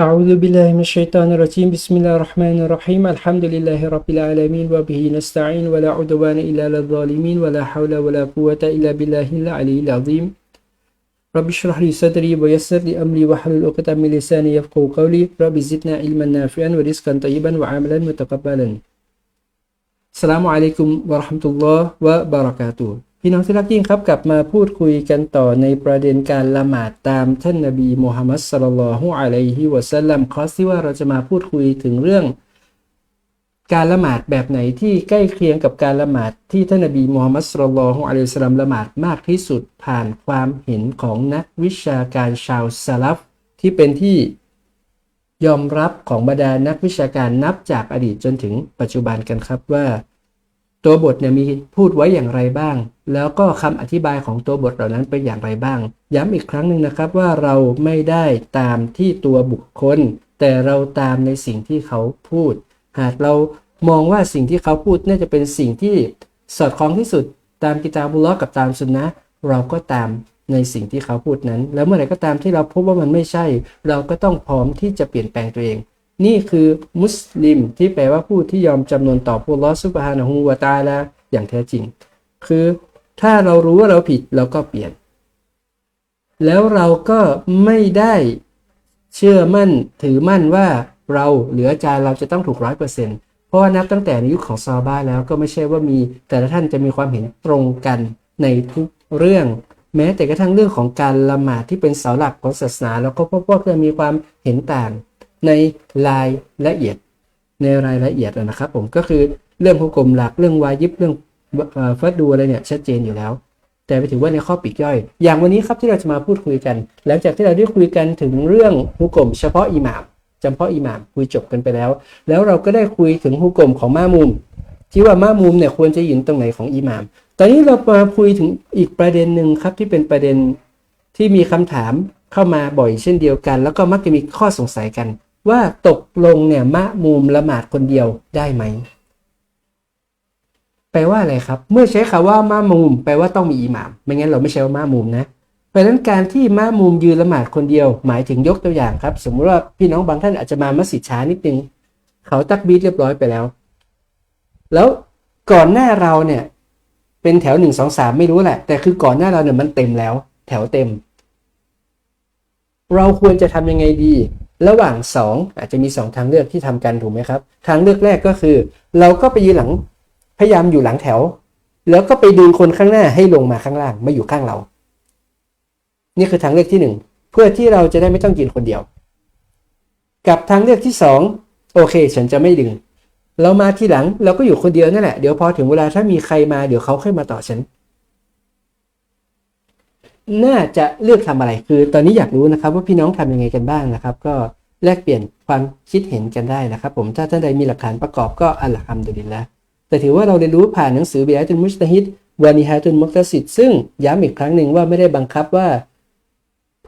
أعوذ بالله من الشيطان الرجيم. بسم الله الرحمن الرحيم. الحمد لله رب العالمين وبه نستعين ولا عدوان إلا على الظالمين ولا حول ولا قوة إلا بالله العلي العظيم. رب اشرح لي صدري ويسر لي أمري واحلل عقدة من لساني يفقهوا قولي. رب زدنا علما نافعا ورزقا طيبا وعملا متقبلا. السلام عليكم ورحمة الله وبركاته. พี่น้องที่รักยิ่งครับกลับมาพูดคุยกันต่อในประเด็นการละหมาดตามท่านนบีมูฮัมมัดสลลัลฮุอะลัยฮิวะสัลลัมคอสที่ว่าเราจะมาพูดคุยถึงเรื่อง การละหมาดแบบไหนที่ใกล้เคียงกับการละหมาดที่ท่านนบีมูฮัมมัดสลลัลฮุอะลัยฮิวะสัลลัมละหมาดมากที่สุดผ่านความเห็นของนักวิชาการชาวซาลฟที่เป็นที่ยอมรับของบรรดานักวิชาการนับจากอดีตจนถึงปัจจุบันกันครับว่า ตัวบทเนี่ยมีพูดไว้อย่างไรบ้าง แล้วก็คำอธิบายของตัวบทเหล่านั้นเป็นอย่างไรบ้าง ย้ำอีกครั้งหนึ่งนะครับว่าเราไม่ได้ตามที่ตัวบุคคล แต่เราตามในสิ่งที่เขาพูด หากเรามองว่าสิ่งที่เขาพูดน่าจะเป็นสิ่งที่สอดคล้องที่สุดตามกิตาบุลลอกับตามสุนนะเราก็ตามในสิ่งที่เขาพูดนั้น แล้วเมื่อไหร่ก็ตามที่เราพบว่ามันไม่ใช่ เราก็ต้องพร้อมที่จะเปลี่ยนแปลงตัวเอง นี่คือมุสลิมที่แปลว่าผู้ที่ยอมจำนนต่อผู้ลอสุบฮานะฮูวาตาลาอย่างแท้จริง คือถ้าเรารู้ว่าเราผิดเราก็เปลี่ยน แล้วเราก็ไม่ได้เชื่อมั่นถือมั่นว่าเราเหลือใจเราจะต้องถูกร้อยเปอร์เซ็นต์เพราะว่านับตั้งแต่ในยุคของซาบ้าแล้วก็ไม่ใช่ว่ามีแต่ละท่านจะมีความเห็นตรงกันในทุกเรื่อง แม้แต่กระทั่งเรื่องของการละหมาดที่เป็นเสาหลักของศาสนาเราก็พบว่าจะมีความเห็นต่าง ในรายละเอียดในรายละเอียดนะครับ ผมก็คือเรื่องฮุกกลมหลักเรื่องวายิบเรื่องฟัดดูอะไรเนี่ยชัดเจนอยู่แล้ว แต่ไปถือว่าในข้อปีกย่อย อย่างวันนี้ครับที่เราจะมาพูดคุยกัน หลังจากที่เราได้คุยกันถึงเรื่องฮุกกลมเฉพาะอิหมามจำเพาะอิหมามคุยจบกันไปแล้ว แล้วเราก็ได้คุยถึงฮุกกลมของมามุมที่ว่ามามุมเนี่ยควรจะยืนตรงไหนของอิหมาม ตอนนี้เรามาคุยถึงอีกประเด็นหนึ่งครับที่เป็นประเด็นที่มีคำถามเข้ามาบ่อยเช่นเดียวกัน แล้วก็มักจะมีข้อสงสัยกัน ว่าตกลงเนี่ยมะมุมละหมาดคนเดียวได้ไหม แปลว่าอะไรครับ เมื่อใช้คาว่ามะมุม แปลว่าต้องมีอิหม่าม ไม่งั้นเราไม่ใช้ว่ามะมุมนะเพราะนั้นการที่มะมุมยืนละหมาดคนเดียว หมายถึงยกตัวอย่างครับ สมมติว่าพี่น้องบางท่านอาจจะมามัสยิดช้านิดนึง เขาตักบีดเรียบร้อยไปแล้ว แล้วก่อนหน้าเราเนี่ยเป็นแถวหนึ่งสองสามไม่รู้แหละ แต่คือก่อนหน้าเราเนี่ยมันเต็มแล้ว แถวเต็ม เราควรจะทำยังไงดี ระหว่าง 2 อาจจะมี 2 ทางเลือกที่ทำกันถูกไหมครับ ทางเลือกแรกก็คือ เราก็ไปยืนหลังพยายามอยู่หลังแถว แล้วก็ไปดึงคนข้างหน้าให้ลงมาข้างล่างมาอยู่ข้างเรา นี่คือทางเลือกที่ 1 เพื่อที่เราจะได้ไม่ต้องยืนคนเดียว กับทางเลือกที่ 2 โอเค ฉันจะไม่ดึง เรามาที่หลังเราก็อยู่คนเดียวนั่นแหละเดี๋ยวพอถึงเวลาถ้ามีใครมาเดี๋ยวเขาค่อยมาต่อฉัน น่าจะเลือกทำอะไรคือ ตอนนี้อยากรู้นะครับว่าพี่น้องทำยังไงกันบ้างนะครับ ก็แลกเปลี่ยนความคิดเห็นกันได้นะครับ ผมถ้าท่านใดมีหลักฐานประกอบก็อัลฮัมดุลิลละแต่ถือว่าเราเรียนรู้ผ่านหนังสือบิอาตุนมุสตาฮิดวานิฮาตุนมุตสิดซึ่งย้ำอีกครั้งหนึ่งว่าไม่ได้บังคับว่า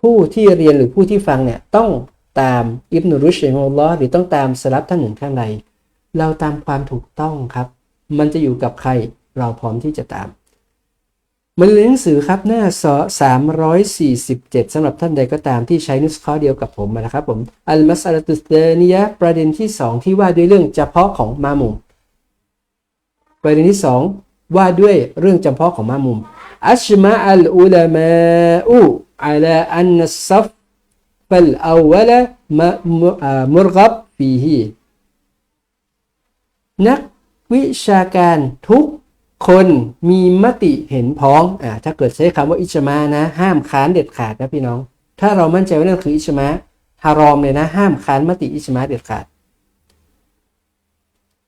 ผู้ที่เรียนหรือผู้ที่ฟังเนี่ยต้องตามอิบนุรุชเอลลอหรือต้องตามสลับท่านหนึ่งข้างในเราตามความถูกต้องครับ มันจะอยู่กับใครเราพร้อมที่จะตาม มันเรียนหนังสือครับหน้าสอ347สำหรับท่านใดก็ตามที่ใช้นุสข้อเดียวกับผมนะครับผมอัลมัสอัลตุสเตนียประเด็นที่2ที่ว่าด้วยเรื่องเฉพาะของมามุม ประเด็นที่2ว่าด้วยเรื่องเฉพาะของมามุมอัชมาอัลอุลามาอูอัลาอันนัสซัฟฟัลอาวละมุรกับฟีฮีนักวิชาการทุก คนมีมติเห็นพ้องอ่าถ้าเกิดใช้คำว่าอิชมานะ ห้ามค้านเด็ดขาดนะพี่น้อง ถ้าเรามั่นใจว่านั่นคืออิชมาฮารอมเลยนะ ห้ามค้านมติอิชมาเด็ดขาด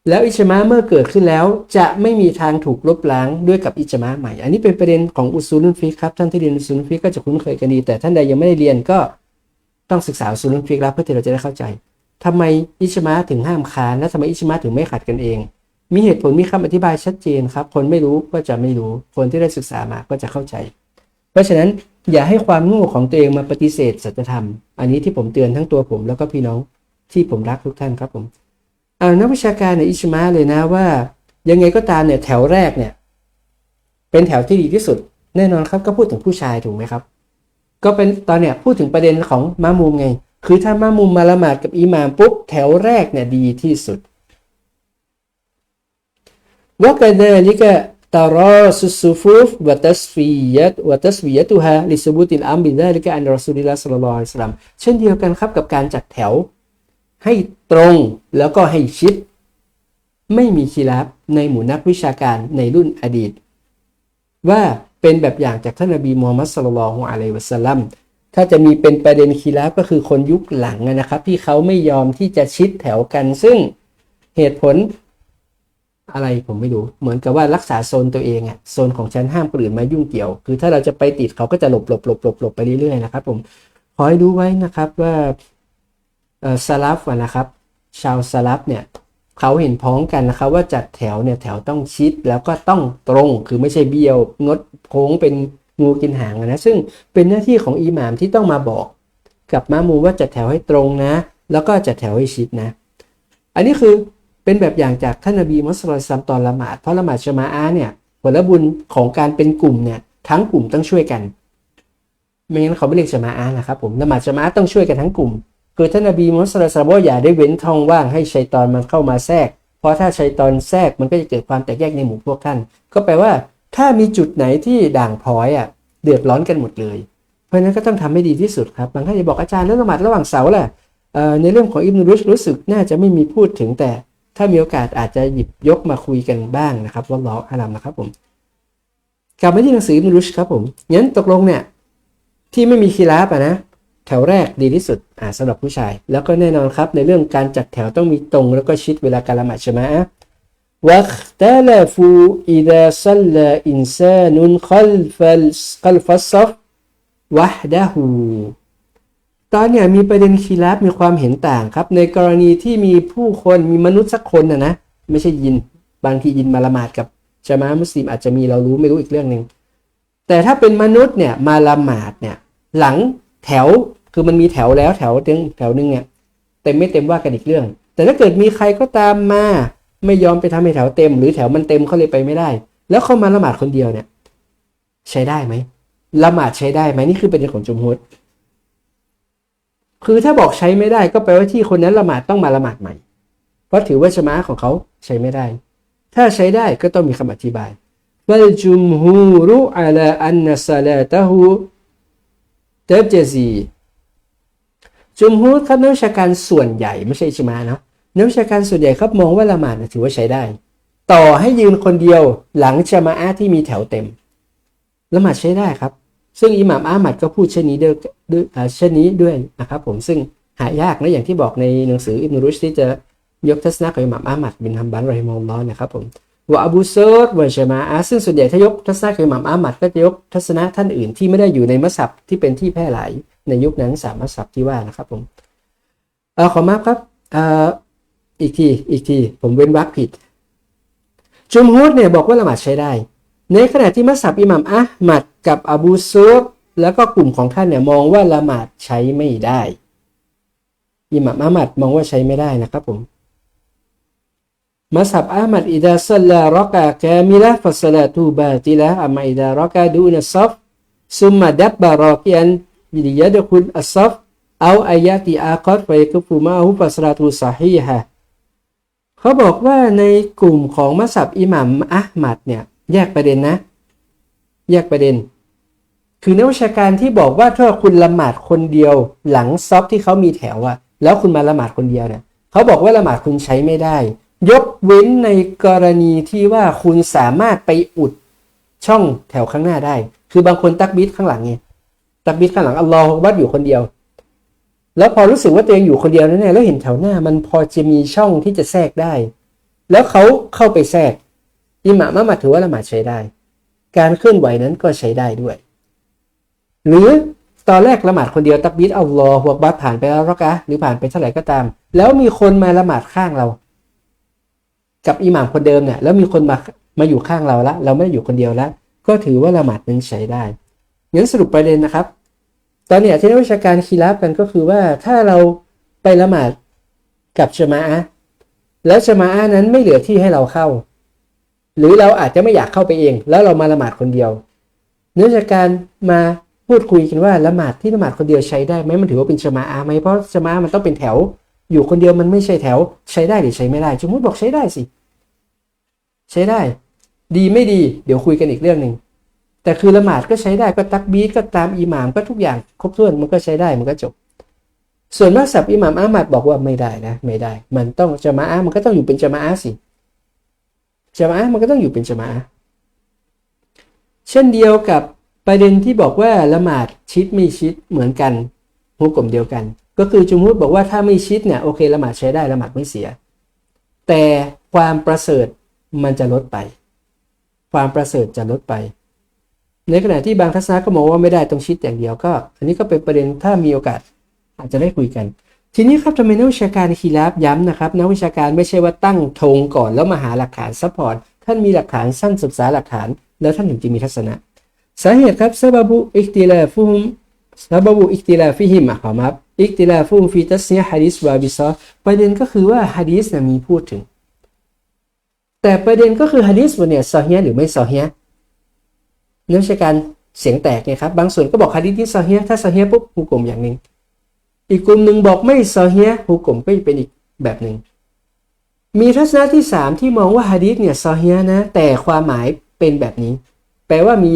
แล้วอิชมาเมื่อเกิดขึ้นแล้วจะไม่มีทางถูกลบล้างด้วยกับอิชมาใหม่ อันนี้เป็นประเด็นของอุซูลุนฟิกครับท่านที่เรียนอุซูลุนฟิกก็จะคุ้นเคยกันดี แต่ท่านใดยังไม่ได้เรียนก็ต้องศึกษาอุซูลุนฟิกแล้วเพื่อที่เราจะได้เข้าใจทำไมอิชมาถึงห้ามค้านและทำไมอิชมาถึงไม่ขัดกันเอง มีเหตุผลมีคำอธิบายชัดเจนครับ คนไม่รู้ก็จะไม่รู้ คนที่ได้ศึกษามาก็จะเข้าใจ เพราะฉะนั้นอย่าให้ความโง่ของตัวเองมาปฏิเสธสัจธรรม อันนี้ที่ผมเตือนทั้งตัวผมแล้วก็พี่น้องที่ผมรักทุกท่านครับผมอ่านักวิชาการในอิชมาเลยนะว่า ยังไงก็ตามเนี่ยแถวแรกเนี่ย เป็นแถวที่ดีที่สุด แน่นอนครับก็พูดถึงผู้ชายถูกไหมครับ ก็เป็นตอนเนี้ยพูดถึงประเด็นของมามุมไง คือถ้ามามุมมาละหมาดกับอิหมามปุ๊บแถวแรกเนี่ยดีที่สุด วกเดลิกะตารอสุสุฟุฟวะตัสฟียะวะตัสฟียะตุฮาลิสบุติลอัมบิดาลิกะอันรอสุลิลลาสัลลัลลอฮุอะลัยฮิวะซัลลัมเช่นเดียวกันครับกับการจัดแถว ให้ตรงแล้วก็ให้ชิด ไม่มีคีรับในหมู่นักวิชาการในรุ่นอดีต ว่าเป็นแบบอย่างจากท่านนบีมูฮัมมัดสุลลัลฮุอะลัยวะสัลลัมถ้าจะมีเป็นประเด็นคีรับก็คือคนยุคหลังนะครับ ที่เขาไม่ยอมที่จะชิดแถวกันซึ่งเหตุผล อะไรผมไม่รู้เหมือนกับว่ารักษาโซนตัวเองอะโซนของฉันห้ามคนอื่นมายุ่งเกี่ยว คือถ้าเราจะไปติดเขาก็จะหลบหลบหลบหลบหลบไปเรื่อยๆนะครับผมขอให้ดูไว้นะครับว่าสลับนะครับ ชาวสลับเนี่ยเขาเห็นพ้องกันนะครับว่าจัดแถวเนี่ยแถวต้องชิดแล้วก็ต้องตรงคือไม่ใช่เบี้ยวงดโค้งเป็นงูกินหางนะซึ่งเป็นหน้าที่ของอิหม่ามที่ต้องมาบอก กับมามูว่าจัดแถวให้ตรงนะ แล้วก็จัดแถวให้ชิดนะ อันนี้คือ เป็นแบบอย่างจากท่านนบีมุสลิมตอนละหมาดเพราะละหมาดชมาอาเนี่ยผลบุญของการเป็นกลุ่มเนี่ยทั้งกลุ่มต้องช่วยกัน ไม่งั้นเขาไม่เรียกชมาอานะครับผมละหมาดชมาอาต้องช่วยกันทั้งกลุ่มคือท่านนบีมุสลิมว่าอย่าได้เว้นทองว่างให้ชัยตอนมันเข้ามาแทรก เพราะถ้าชัยตอนแทรกมันก็จะเกิดความแตกแยกในหมู่พวกท่าน ก็แปลว่า ถ้ามีจุดไหนที่ด่างพร้อยอะเดือดร้อนกันหมดเลย เพราะนั้นก็ต้องทำให้ดีที่สุดครับบางท่านจะบอกอาจารย์แล้วละหมาดระหว่างเสาแหละในเรื่องของอิบนุรุชรู้สึกน่าจะไม่มีพูดถึงแต่ ถ้ามีโอกาสอาจจะหยิบยกมาคุยกันบ้างนะครับว่าล้ออาลัมนะครับผมกลับมาที่หนังสือมิรุชครับผมงั้นตกลงเนี่ยที่ไม่มีคีราบอะนะแถวแรกดีที่สุดอ่าสำหรับผู้ชาย แล้วก็แน่นอนครับในเรื่องการจัดแถวต้องมีตรงแล้วก็ชิดเวลาการละหมาดใช่ไหมวัคตลฟูอิดะซัลลาอินซานุนขัลฟัลขัลฟัสซฟวะดะฮู ตอนเนี่ยมีประเด็นคีรับมีความเห็นต่างครับ ในกรณีที่มีผู้คนมีมนุษย์สักคนนะนะไม่ใช่ยินบางทียินมาละหมาดกับจามามุสลิมอาจจะมีเรารู้ไม่รู้อีกเรื่องหนึ่งแต่ถ้าเป็นมนุษย์เนี่ยมาละหมาดเนี่ยหลังแถวคือมันมีแถวแล้วแถวนึงแถวนึงเนี่ยเต็มไม่เต็มว่ากันอีกเรื่อง แต่ถ้าเกิดมีใครก็ตามมาไม่ยอมไปทำให้แถวเต็ม หรือแถวมันเต็มเขาเลยไปไม่ได้ แล้วเขามาละหมาดคนเดียวเนี่ยใช้ได้ไหมละหมาดใช้ได้ไหมนี่คือประเด็นของจุมฮุด คือถ้าบอกใช้ไม่ได้ก็แปลว่าที่คนนั้นละหมาดต้องมาละหมาดใหม่ เพราะถือว่าชมาของเขาใช้ไม่ได้ ถ้าใช้ได้ก็ต้องมีคำอธิบายบัลจุมฮูรุอัลาอันนัสลาตหูเตบเจซีจุมฮูรครับนักวิชาการส่วนใหญ่ไม่ใช่ชมาเนาะนักวิชาการส่วนใหญ่ครับมองว่าละหมาดถือว่าใช้ได้ ต่อให้ยืนคนเดียวหลังชมาอาที่มีแถวเต็มละหมาดใช้ได้ครับ ซึ่งอิหม่ามอามัดก็พูดเช่นนี้ด้วยเช่นนี้ด้วยนะครับผมซึ่งหายากนะอย่างที่บอกในหนังสืออิบนุรุชที่จะยกทัศนะของอิหม่ามอามัดบินฮัมบันรมอลลอนะครับผมว่าอบูเซอร์วะชมาอาซึ่งส่วนใหญ่ถ้ายกทัศนะของอิหม่ามอามัดก็จะยกทัศนะท่านอื่นที่ไม่ได้อยู่ในมัสยิดที่เป็นที่แพร่หลายในยุคนั้นสามมัสยิดที่ว่านะครับผมเออขอมาครับเอ่ออีกทีอีกทีผมเว้นวรรคผิด จุมฮุดเนี่ยบอกว่าละหมาดใช้ได้ ในขณะที่มัสยิดอิหม่ามอะมัดกับอบูซุบแล้วก็กลุ่มของท่านเนี่ยมองว่าละหมาดใช้ไม่ได้อิหม่ามอะมัดมองว่าใช้ไม่ได้นะครับผมมัสยิดอะมัดอิดาซัลลารอกะกามิละฟัสลาตูบาติละอัมอิดารอกะดูนซัฟซุมมาดับบารอกิอันบิยดคุลอัซัฟเอาอายะติอาคอดไปกุฟูมาฮุฟัสลาตูซาฮีฮะเขาบอกว่าในกลุ่มของมัสยิดอิหม่ามอะมัดเนี่ย แยกประเด็นนะ แยกประเด็น คือนักวิชาการที่บอกว่าถ้าคุณละหมาดคนเดียว หลังซอฟที่เขามีแถวอะแล้วคุณมาละหมาดคนเดียวเนี่ยเขาบอกว่าละหมาดคุณใช้ไม่ได้ ยกเว้นในกรณีที่ว่าคุณสามารถไปอุดช่องแถวข้างหน้าได้ คือบางคนตักบิดข้างหลังไงตักบิดข้างหลังอัลลอฮฺวัดอยู่คนเดียว แล้วพอรู้สึกว่าตัวเองอยู่คนเดียวนั่นแหละแล้วเห็นแถวหน้า มันพอจะมีช่องที่จะแทรกได้ แล้วเขาเข้าไปแทรก อิหม่ามะมัดถือว่าละหมาดใช้ได้ การเคลื่อนไหวนั้นก็ใช้ได้ด้วย หรือตอนแรกละหมาดคนเดียวตักบิดอัลอหัวบัดผ่านไปแล้วรอกะหรือผ่านไปเท่าไหร่ก็ตาม แล้วมีคนมาละหมาดข้างเรา กับอิหม่ามคนเดิมเนี่ยแล้วมีคนมามาอยู่ข้างเราละเราไม่ได้อยู่คนเดียวล้วก็ถือว่าละหมาดนั้นใช้ได้งั้นสรุปประเด็นนะครับ ตอนนี้ที่นักวิชาการคีรับกันก็คือว่าถ้าเราไปละหมาดกับชมาอะแล้วชมาอะนั้นไม่เหลือที่ให้เราเข้า หรือเราอาจจะไม่อยากเข้าไปเอง แล้วเรามาละหมาดคนเดียว เนื่องจากการมาพูดคุยกันว่าละหมาดที่ละหมาดคนเดียวใช้ได้ไหมมันถือว่าเป็นจมาอาไหมเพราะจมาอามันต้องเป็นแถว อยู่คนเดียวมันไม่ใช่แถว ใช้ได้หรือใช้ไม่ได้จุมุดบอกใช้ได้สิ ใช้ได้ ดีไม่ดี เดี๋ยวคุยกันอีกเรื่องหนึ่งแต่คือละหมาดก็ใช้ได้ก็ตักบีดก็ตามอิหมามก็ทุกอย่างครบถ้วนมันก็ใช้ได้มันก็จบ ส่วนมัสับอิหมามอามัดบอกว่าไม่ได้นะ ไม่ได้ มันต้องจมาอามันก็ต้องอยู่เป็นจมาอาสิ จมามันก็ต้องอยู่เป็นจมาอาเช่นเดียวกับประเด็นที่บอกว่าละหมาดชิดไม่ชิดเหมือนกันหุกกลมเดียวกัน ก็คือจุมุดบอกว่าถ้าไม่ชิดเนี่ยโอเคละหมาดใช้ได้ละหมาดไม่เสีย แต่ความประเสริฐมันจะลดไป ความประเสริฐจะลดไป ในขณะที่บางทัศนะก็มองว่าไม่ได้ต้องชิดอย่างเดียวก็ อันนี้ก็เป็นประเด็นถ้ามีโอกาสอาจจะได้คุยกัน ทีนี้ครับทำไมนักวิชาการคีราบย้ำนะครับนักวิชาการไม่ใช่ว่าตั้งธงก่อนแล้วมาหาหลักฐานซัพพอร์ตท่านมีหลักฐานสั้นศึกษาหลักฐาน แล้วท่านถึงจะมีทัศนะ สาเหตุครับซาบบุอิกติลาฟุฮุมซาบบุอิกติลาฟิฮิมอะครับอิกติลาฟุฮุมฟิตัสเนียฮะดิษวาบิซอประเด็นก็คือว่าฮะดิษมีพูดถึง แต่ประเด็นก็คือฮะดิษเนี่ยซอฮีหรือไม่ซอฮีเนื้อชาการเสียงแตกไงครับบางส่วนก็บอกฮะดิษที่ซอฮีถ้าซอฮีปุ๊บฮุกกลมอย่างหนึ่ง อีกกลุ่มหนึ่งบอกไม่ซอฮีฮุกกลมก็เป็นอีกแบบหนึ่ง มีทัศนะที่ 3 ที่มองว่าฮะดิษเนี่ยซอฮีนะ แต่ความหมายเป็นแบบนี้ แปลว่ามี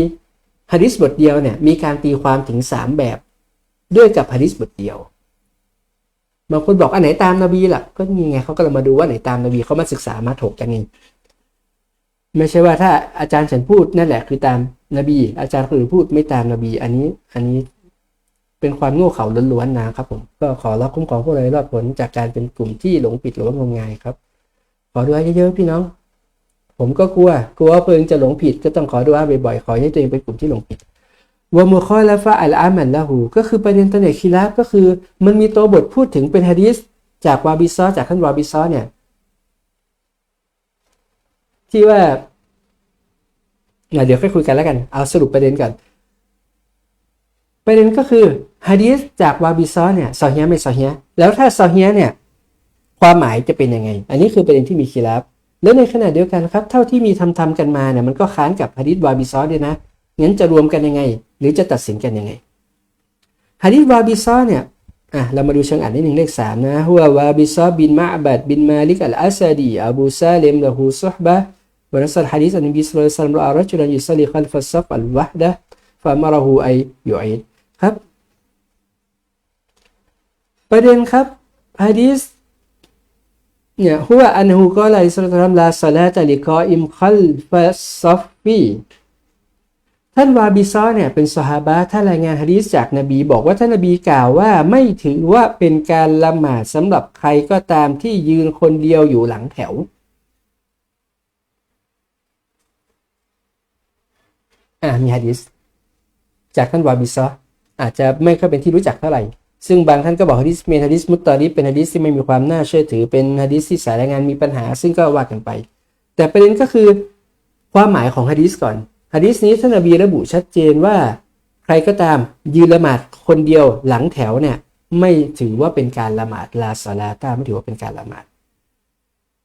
ฮะดิษบทเดียวเนี่ยมีการตีความถึง 3 แบบด้วยกับฮะดิษบทเดียวบางคนบอกอันไหนตามนบีล่ะ ก็ยังไงเขาก็เลยมาดูว่าไหนตามนบีเขามาศึกษามาถกกันเองไม่ใช่ว่าถ้าอาจารย์ฉันพูดนั่นแหละคือตามนบี อาจารย์คนอื่นพูดไม่ตามนบี อันนี้ อันนี้ เป็นความโง่เขลาล้วนๆนะครับผมก็ขอรับคุ้มครองพวกเรารอดผลจากการเป็นกลุ่มที่หลงผิดหรือว่างมงายครับ ขอดูให้เยอะๆพี่น้อง ผมก็กลัวกลัวว่าเพิ่งจะหลงผิดก็ต้องขอดูอาบ่อยๆขอให้ตัวเองเป็นกลุ่มที่หลงผิดวามุคอละฟะอัลอามันละหูก็คือประเด็นตันเนคิลาฟก็คือ มันมีตัวบทพูดถึงเป็นฮะดีษจากวาบิซอจากท่านวาบิซอเนี่ย ที่ว่าเดี๋ยวค่อยคุยกันแล้วกัน เอาสรุปประเด็นก่อนประเด็นก็คือ ฮะดีษจากวาบิซอเนี่ยซอฮียไม่ซอฮียแล้วถ้าซอฮียเนี่ยความหมายจะเป็นยังไง อันนี้คือประเด็นที่มีคิลาฟแล้วในขณะเดียวกันครับ เท่าที่มีทำทำกันมาเนี่ยมันก็ค้านกับฮะดิษวาบิซอด้วยนะงั้นจะรวมกันยังไง หรือจะตัดสินกันยังไงฮะดิษวาบิซอเนี่ยอะเรามาดูเชิงอ่านนิดหนึ่งเลขสามนะฮัววาบิซอบินมาบัดบินมาลิกอัลอาซาดีอบูซาเลมละฮูซุฮบะวันนัสฮะดิษอันนบีสุลต่านละอัลรจุลันยุสลีขัลฟัสซัฟอัลวะดะฟะมารหูไอยูอิดครับ ประเด็นครับฮะดิษเนี่ยหัวอันหูก็เลยสุลานลาสลาตลิกออิมคัลฟัสซัฟฟีท่านวาบิซอเนี่ยเป็นสหาบะท่านรายงานฮะดีษจากนบีบอกว่าท่านนบีกล่าวว่าไม่ถือว่าเป็นการละหมาดสำหรับใครก็ตามที่ยืนคนเดียวอยู่หลังแถว อ่ามีฮะดีษจากท่านวาบิซออาจจะไม่ค่อยเป็นที่รู้จักเท่าไหร่ ซึ่งบางท่านก็บอกฮะดิษเมนฮะดิษมุตตอริเป็นฮะดิษที่ไม่มีความน่าเชื่อถือเป็นฮะดิษที่สายรายงานมีปัญหา ซึ่งก็ว่ากันไป แต่ประเด็นก็คือ ความหมายของฮะดิษก่อนฮะดิษนี้ท่านอบีระบุชัดเจนว่า ใครก็ตามยืนละหมาดคนเดียวหลังแถวเนี่ยไม่ถือว่าเป็นการละหมาดลาซาลาตาไม่ถือว่าเป็นการละหมาด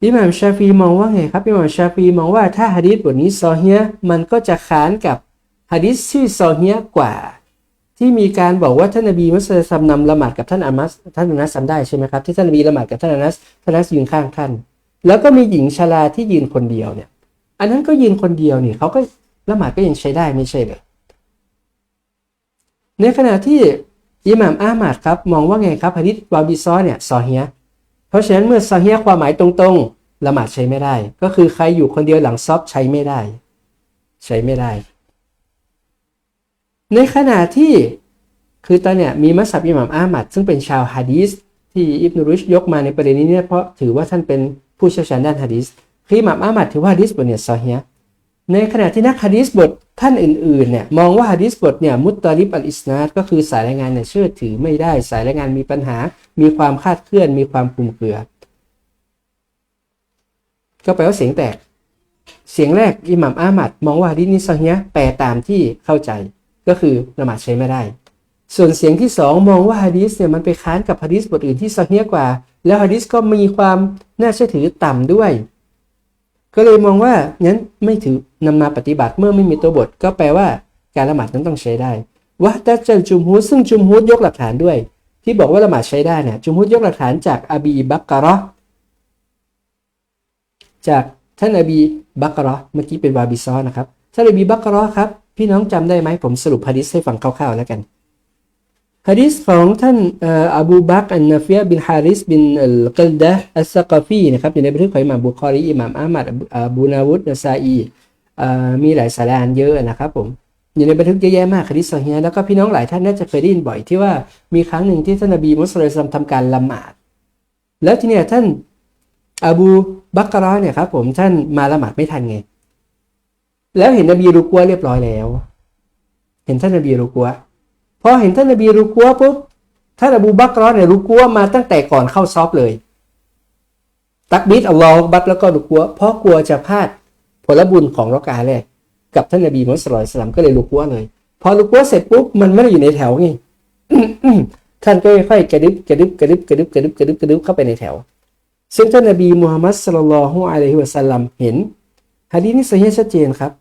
อิหม่ามชาฟีมองว่าไงครับอิหม่ามชาฟีมองว่าถ้าฮะดิษบทนี้ซอเฮียมันก็จะค้านกับฮะดิษที่ซอเฮียกว่า ที่มีการบอกว่าท่านนบีมุสลิมนำละหมาดกับท่านอามัสท่านอานัสจำได้ใช่ไหมครับที่ท่านนบีละหมาดกับท่านอานัสท่านอานัสยืนข้างท่านแล้วก็มีหญิงชราที่ยืนคนเดียวเนี่ย อันนั้นก็ยืนคนเดียวนี่เขาก็ละหมาดก็ยังใช้ได้ไม่ใช่เลยในขณะที่อิหม่ามอามัดครับมองว่าไงครับฮะดิษวาบิซอเนี่ยซอเฮียเพราะฉะนั้นเมื่อซอเฮียความหมายตรงๆละหมาดใช้ไม่ได้ ก็คือใครอยู่คนเดียวหลังซอบใช้ไม่ได้ ใช้ไม่ได้ ในขณะที่คือตอนเนี้ยมีมัสยิดอิหม่ามอามัดซึ่งเป็นชาวฮะดีสที่อิบนุรุชยกมาในประเด็นนี้เนี่ยเพราะถือว่าท่านเป็นผู้เชี่ยวชาญด้านฮะดีสคืออิหม่ามอามัดถือว่าฮะดีสบทเนี่ยซอฮียในขณะที่นักฮะดีสบทท่านอื่นๆเนี่ยมองว่าฮะดีสบทเนี่ยมุตตาลิบอัลอิสนาดก็คือสายรายงานเนี่ยเชื่อถือไม่ได้สายรายงานมีปัญหา มีความคาดเคลื่อน มีความคลุมเครือ ก็แปลว่าเสียงแตก เสียงแรกอิหม่ามอามัดมองว่าฮะดีสนี้ซอฮียแปลตามที่เข้าใจ ก็คือละหมาดใช้ไม่ได้ ส่วนเสียงที่สองมองว่าฮะดีสเนี่ยมันไปค้านกับฮะดีสบทอื่นที่ซอฮีกว่า แล้วฮะดีสก็มีความน่าเชื่อถือต่ำด้วย ก็เลยมองว่างั้นไม่ถือนำมาปฏิบัติเมื่อไม่มีตัวบท ก็แปลว่าการละหมาดนั้นต้องใช้ได้วะตัจัลจุมฮูดซึ่งจุมฮูดยกหลักฐานด้วย ที่บอกว่าละหมาดใช้ได้เนี่ยจุมฮูดยกหลักฐานจากอบีบักกะราะห์จากท่านอบีบักกะราะห์เมื่อกี้เป็นวาบิซอนะครับท่านอบีบักกะราะห์ครับ พี่น้องจำได้ไหมผมสรุปฮะดิษให้ฟังคร่าวๆแล้วกันฮะดิษของท่านอ่ออบูบักอันนาฟิยะบินฮาริสบินอัลกัลดะอัสซะกฟีนะครับอยู่ในบันทึกของอิหม่ามบุคอรีอิหม่ามอามัดอบูนาวุดนาซาอีมีหลายสารานเยอะนะครับผมอยู่ในบันทึกเยอะแยะมากฮะดิษซอฮีฮ์แล้วก็พี่น้องหลายท่านน่าจะเคยได้ยินบ่อยที่ว่ามีครั้งหนึ่งที่ท่านนบีมุสลิมทำการละหมาด แล้วทีเนี้ยท่านอบูบักราะห์เนี่ยครับผมท่านมาละหมาดไม่ทันไง แล้วเห็นนบีรุกัวเรียบร้อยแล้ว เห็นท่านนบีรุกัวพอเห็นท่านนบีรุกัวปุ๊บท่านอบูบักรอเนี่ยรุกัวมาตั้งแต่ก่อนเข้าซอฟเลย ตักบิดอัลลอฮฺบัตแล้วก็รุกัวเพราะกลัวจะพลาดผลบุญของรักาแรกกับท่านนบีมุสลิมก็เลยรุกัวเลย พอรุกัวเสร็จปุ๊บมันไม่ได้อยู่ในแถวไงท่านก็ค่อยๆกระดึบกระดึบกระดึบกระดึบกระดึบกระดึบกระดึบเข้าไปในแถว ซึ่งท่านนบีมูฮัมมัดสุลลัลฮุอะลัยฮิวะสัลลัมเห็นฮะดีนี้สฮีชัดเจนครับ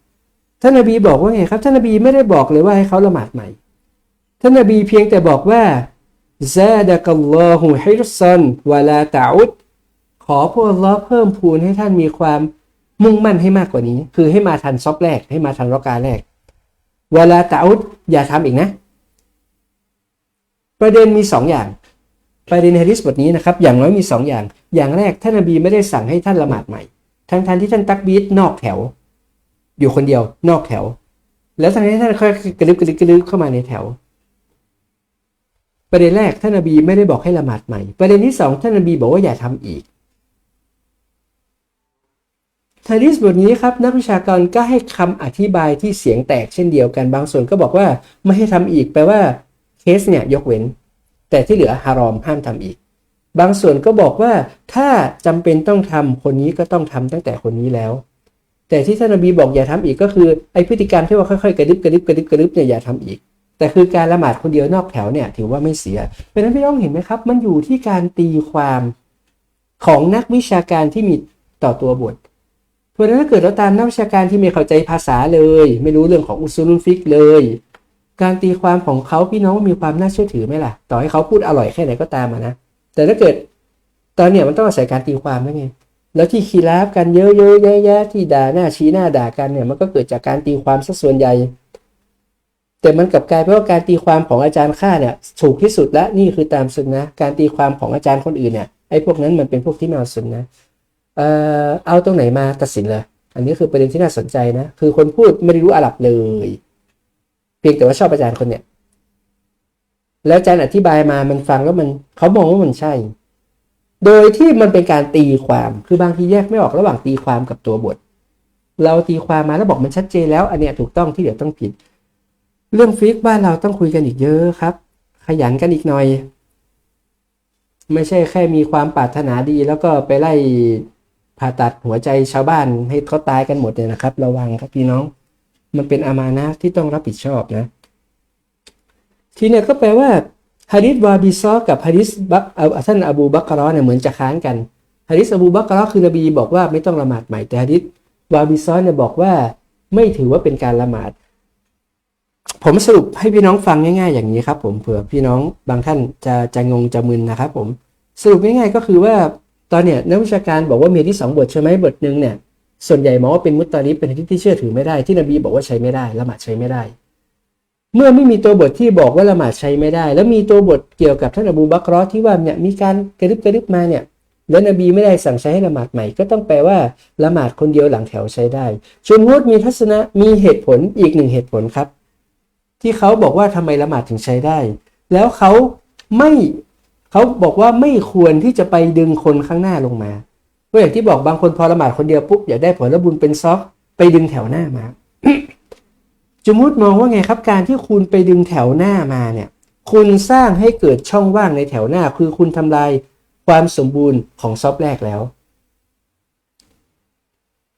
ท่านนบีบอกว่าไงครับท่านนบีไม่ได้บอกเลยว่าให้เขาละหมาดใหม่ ท่านนบีเพียงแต่บอกว่าซาดะกัลลอฮุฮิรซันวะลาตะอุดขอพวกอัลลอฮ์เพิ่มพูนให้ท่านมีความมุ่งมั่นให้มากกว่านี้ คือให้มาทันซอบแรก ให้มาทันรอกาแรกวลาตะอุดอย่าทำอีกนะ ประเด็นมีสองอย่าง ประเด็นฮะดิษบทนี้นะครับ อย่างน้อยมีสองอย่าง อย่างแรกท่านนบีไม่ได้สั่งให้ท่านละหมาดใหม่ ทั้งทันที่ท่านตักบีดนอกแถว อยู่คนเดียวนอกแถว แล้วทางนี้ท่านค่อยกระลึบกระลึบกระลึบเข้ามาในแถว ประเด็นแรกท่านนบีไม่ได้บอกให้ละหมาดใหม่ ประเด็นที่สองท่านนบีบอกว่าอย่าทำอีกฮะดิษบทนี้ครับนักวิชาการก็ให้คำอธิบายที่เสียงแตกเช่นเดียวกันบางส่วนก็บอกว่าไม่ให้ทำอีกแปลว่าเคสเนี่ยยกเว้น แต่ที่เหลือฮารอมห้ามทำอีก บางส่วนก็บอกว่าถ้าจำเป็นต้องทำคนนี้ก็ต้องทำตั้งแต่คนนี้แล้ว แต่ที่ท่านนบีบอกอย่าทำอีกก็คือไอพฤติกรรมที่ว่าค่อยๆกระดิบกระดิบกระดิบกระดิบเนี่ยอย่าทำอีก แต่คือการละหมาดคนเดียวนอกแถวเนี่ยถือว่าไม่เสียเพราะนั้นพี่น้องเห็นไหมครับ มันอยู่ที่การตีความของนักวิชาการที่มีต่อตัวบทเพราะฉะนั้นถ้าเกิดเราตามนักวิชาการที่ไม่เข้าใจภาษาเลย ไม่รู้เรื่องของอุซูลุนฟิกเลย การตีความของเขาพี่น้องมีความน่าเชื่อถือไหมล่ะ ต่อให้เขาพูดอร่อยแค่ไหนก็ตามนะแต่ถ้าเกิดตอนเนี้ยมันต้องอาศัยการตีความนั่นไง แล้วที่คีราฟกันเยอะๆแยะๆที่ด่าหน้าชี้หน้าด่ากันเนี่ยมันก็เกิดจากการตีความซะส่วนใหญ่ แต่มันกลับกลายเป็นว่าการตีความของอาจารย์ข้าเนี่ยถูกที่สุดและนี่คือตามสุนนะการตีความของอาจารย์คนอื่นเนี่ยไอ้พวกนั้นมันเป็นพวกที่ไม่เอาสุนนะเอ่อเอาตรงไหนมาตัดสินเลยอันนี้คือประเด็นที่น่าสนใจนะคือคนพูดไม่ได้รู้อาหรับเลย เพียงแต่ว่าชอบอาจารย์คนเนี่ยแล้วอาจารย์อธิบายมามันฟังแล้วมันเขามองว่ามันใช่ โดยที่มันเป็นการตีความ คือบางทีแยกไม่ออกระหว่างตีความกับตัวบท เราตีความมาแล้วบอกมันชัดเจนแล้ว อันเนี้ยถูกต้องที่เดี๋ยวต้องผิด เรื่องฟิกบ้านเราต้องคุยกันอีกเยอะครับ ขยันกันอีกหน่อย ไม่ใช่แค่มีความปรารถนาดีแล้วก็ไปไล่ผ่าตัดหัวใจชาวบ้านให้เขาตายกันหมดเนี่ยนะครับ ระวังครับพี่น้อง มันเป็นอามานะที่ต้องรับผิดชอบนะ ทีเนี่ยก็แปลว่า ฮะดิษวาบิซอกับฮะดิษบักท่านอบูบักรอเนี่ยเหมือนจะค้านกันฮะดิษอบูบักรอคือนบีบอกว่าไม่ต้องละหมาดใหม่แต่ฮะดิษวาบิซอเนี่ยบอกว่าไม่ถือว่าเป็นการละหมาด ผมสรุปให้พี่น้องฟังง่าย ๆ อย่างนี้ครับ ผมเผื่อพี่น้องบางท่านจะจะงงจะมึนนะครับผมสรุปง่ายๆก็คือว่าตอนเนี้ยนักวิชาการบอกว่ามีที่สองบทใช่ไหมบทหนึ่งเนี่ยส่วนใหญ่มองว่าเป็นมุตตาลิบเป็นที่ที่เชื่อถือไม่ได้ที่นบีบอกว่าใช้ไม่ได้ละหมาดใช้ไม่ได้ เมื่อไม่มีตัวบทที่บอกว่าละหมาดใช้ไม่ได้ แล้วมีตัวบทเกี่ยวกับท่านอบูบักรอที่ว่าเนี่ยมีการกระดึบกระดึบมาเนี่ยแล้วนบีไม่ได้สั่งใช้ให้ละหมาดใหม่ ก็ต้องแปลว่าละหมาดคนเดียวหลังแถวใช้ได้ชุมฮุดมีทัศนะมีเหตุผลอีกหนึ่งเหตุผลครับ ที่เขาบอกว่าทำไมละหมาดถึงใช้ได้ แล้วเขาไม่เขาบอกว่าไม่ควรที่จะไปดึงคนข้างหน้าลงมาก็อย่างที่บอกบางคนพอละหมาดคนเดียวปุ๊บอยากได้ผลบุญเป็นซอกไปดึงแถวหน้ามา จุมุดมองว่าไงครับ การที่คุณไปดึงแถวหน้ามาเนี่ย คุณสร้างให้เกิดช่องว่างในแถวหน้า คือคุณทำลายความสมบูรณ์ของซอฟต์แรกแล้ว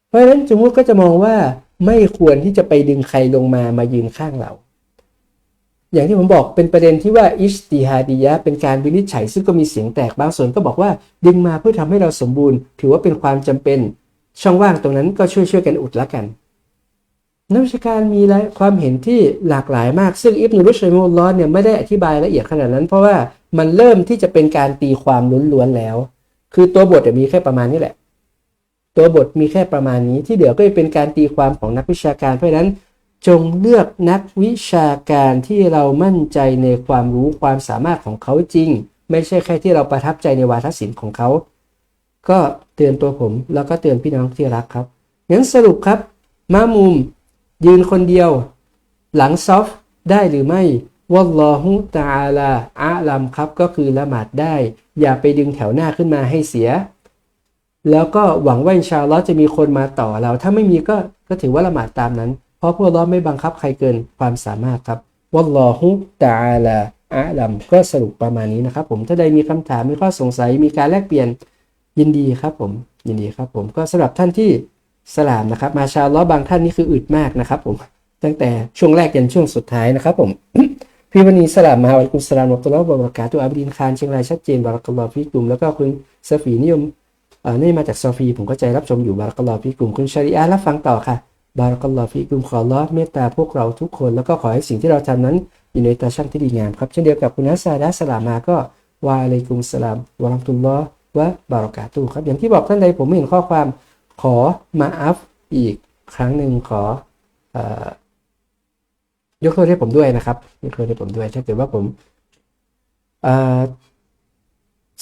เพราะฉะนั้นจุมุดก็จะมองว่าไม่ควรที่จะไปดึงใครลงมามายืนข้างเรา อย่างที่ผมบอกเป็นประเด็นที่ว่าอิสติฮาดียะเป็นการวินิจฉัย ซึ่งก็มีเสียงแตกบางส่วนก็บอกว่าดึงมาเพื่อทำให้เราสมบูรณ์ ถือว่าเป็นความจำเป็น ช่องว่างตรงนั้นก็ช่วยช่วยกันอุดละกัน นักวิชาการมีความเห็นที่หลากหลายมาก ซึ่งอิบนุรุชัยมุลลอฮ์เนี่ยไม่ได้อธิบายละเอียดขนาดนั้น เพราะว่ามันเริ่มที่จะเป็นการตีความล้วนๆแล้ว คือตัวบทมีแค่ประมาณนี้แหละ ตัวบทมีแค่ประมาณนี้ที่เหลือก็จะเป็นการตีความของนักวิชาการ เพราะฉะนั้นจงเลือกนักวิชาการที่เรามั่นใจในความรู้ความสามารถของเขาจริง ไม่ใช่แค่ที่เราประทับใจในวาทศิลป์ของเขา ก็เตือนตัวผมแล้วก็เตือนพี่น้องที่รักครับงั้นสรุปครับมามุม ยืนคนเดียว หลังซอฟได้หรือไม่วัลลอฮุตาลาอาลัมครับก็คือละหมาดได้ อย่าไปดึงแถวหน้าขึ้นมาให้เสีย แล้วก็หวังว่าอินชาอัลลอฮ์จะมีคนมาต่อเรา ถ้าไม่มีก็ก็ถือว่าละหมาดตามนั้น เพราะพวกเราไม่บังคับใครเกินความสามารถครับวัลลอฮุตาลาอาลัมก็สรุปประมาณนี้นะครับ ผมถ้าใดมีคำถามมีข้อสงสัยมีการแลกเปลี่ยนยินดีครับผมยินดีครับผมก็สำหรับท่านที่ สลามนะครับ มาชาล้อบางท่านนี่คืออึดมากนะครับผมตั้งแต่ช่วงแรกยันช่วงสุดท้ายนะครับผมพี่วันนี้สลามมาวันกุสลามอับตุลลอฮ์บรากาตุอับดินคารเชียงรายชัดเจนบารักลอฟีกลุ่มแล้วก็คุณซฟีนิยมเอ่อนี่มาจากซอฟีผมก็ใจรับชมอยู่บารักลอฟีกลุ่มคุณชาริอารับฟังต่อค่ะบารักลอฟีกลุ่มขอรอดเมตตาพวกเราทุกคน แล้วก็ขอให้สิ่งที่เราทำนั้นอยู่ในตาช่างที่ดีงามครับเช่นเดียวกับคุณนัสซาดาสลามมาก็วาอะลัยกุมสลามวะรัมตุลลอฮ์วะบารากาตุครับอย่างที่บอกท่านใดผมไม่เห็นข้อความ ขอมาอัฟอีกครั้งหนึ่งขอยกโทษให้ผมด้วยนะครับยกโทษให้ผมด้วย ถ้าเกิดว่าผม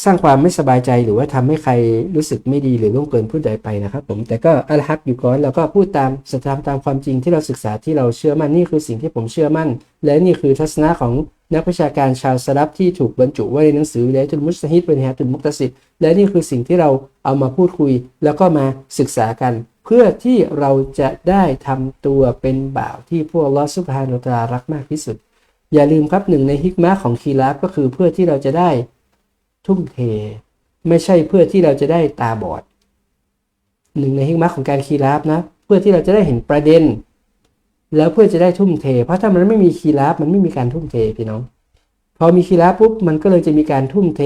สร้างความไม่สบายใจหรือว่าทำให้ใครรู้สึกไม่ดีหรือล่วงเกินผู้ใดไปนะครับผมแต่ก็อัลฮักอยู่ก่อนแล้วก็พูดตามสถานตามความจริงที่เราศึกษาที่เราเชื่อมั่นนี่คือสิ่งที่ผมเชื่อมั่น และนี่คือทัศนะของ นักวิชาการชาวสลับที่ถูกบรรจุไว้ในหนังสือและตุลมุสฮิดเป็นฮะตุลมุกตสิดและนี่คือสิ่งที่เราเอามาพูดคุย แล้วก็มาศึกษากัน เพื่อที่เราจะได้ทำตัวเป็นบ่าวที่พวกลอสุภานุตารักมากที่สุด อย่าลืมครับหนึ่งในฮิกมะของคีราฟก็คือเพื่อที่เราจะได้ทุ่มเท ไม่ใช่เพื่อที่เราจะได้ตาบอดหนึ่งในฮิกมะของการคีราฟนะ เพื่อที่เราจะได้เห็นประเด็น แล้วเพื่อจะได้ทุ่มเท เพราะถ้ามันไม่มีคีราฟมันไม่มีการทุ่มเทพี่น้อง พอมีคีราฟปุ๊บมันก็เลยจะมีการทุ่มเท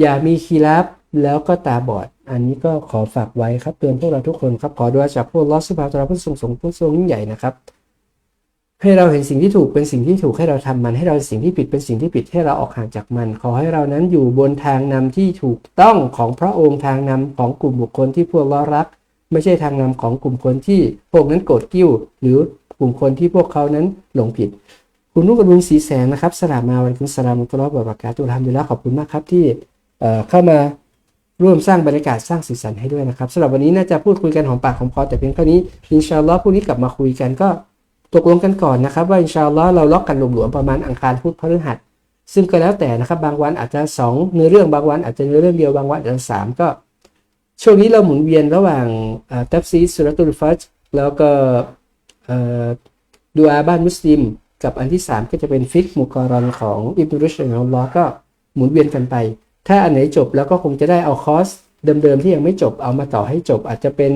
อย่ามีคีราฟแล้วก็ตาบอด อันนี้ก็ขอฝากไว้ครับเตือนพวกเราทุกคนครับขอด้วยจากพวกลอสสุภาตราผู้ทรงสงผู้ทรงยิ่งใหญ่นะครับให้เราเห็นสิ่งที่ถูกเป็นสิ่งที่ถูกให้เราทำมัน ให้เราสิ่งที่ผิดเป็นสิ่งที่ผิดให้เราออกห่างจากมัน ขอให้เรานั้นอยู่บนทางนำที่ถูกต้องของพระองค์ทางนำของกลุ่มบุคคลที่พวกเรารัก ไม่ใช่ทางนำของกลุ่มคนที่พวกนั้นโกรธกิ้ว หรือกลุ่มคนที่พวกเขานั้นหลงผิด คุณนุกระดุนสีแสงนะครับสลามมาวันคุณสลามตุลอบประกาตุลามดีแล้วขอบคุณมากครับที่เข้ามาร่วมสร้างบรรยากาศสร้างสีสันให้ด้วยนะครับสำหรับวันนี้น่าจะพูดคุยกันของปากของคอแต่เพียงเท่านี้อินชาอัลลอฮ์พรุ่งนี้กลับมาคุยกันก็ตกลงกันก่อนนะครับ ว่าอินชาอัลลอฮ์เราล็อกกันหลวมๆประมาณอังคารพุธพฤหัสซึ่งก็แล้วแต่นะครับบางวันอาจจะ 2 เนื้อเรื่องบางวันอาจจะเนื้อเรื่องเดียวบางวันอาจจะสามก็ ช่วงนี้เราหมุนเวียนระหว่างตัฟซีสุรตุลฟัจแล้วก็ดูอาบ้านมุสลิม กับอันที่ 3 ก็จะเป็นฟิกมุกรอนของอิบนุรุชของลลอก็หมุนเวียนกันไป ถ้าอันไหนจบแล้วก็คงจะได้เอาคอสเดิมๆที่ยังไม่จบเอามาต่อให้จบ อาจจะเป็น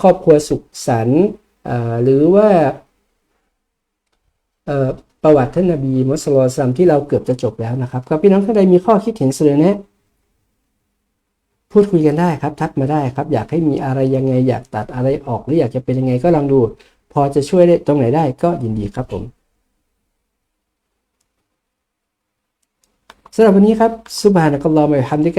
ครอบครัวสุขสันต์หรือว่าประวัติท่านนบีมุสลิมที่เราเกือบจะจบแล้วนะครับก็พี่น้องท่านใดมีข้อคิดเห็นเสนอแนะ พูดคุยกันได้ครับ ทักมาได้ครับ อยากให้มีอะไรยังไง อยากตัดอะไรออกหรืออยากจะเป็นยังไงก็ลองดู พอจะช่วยได้ตรงไหนได้ก็ยินดีครับผมสำหรับวันนี้ครับซุบฮานะกัลลอฮฺมะฮัมดิก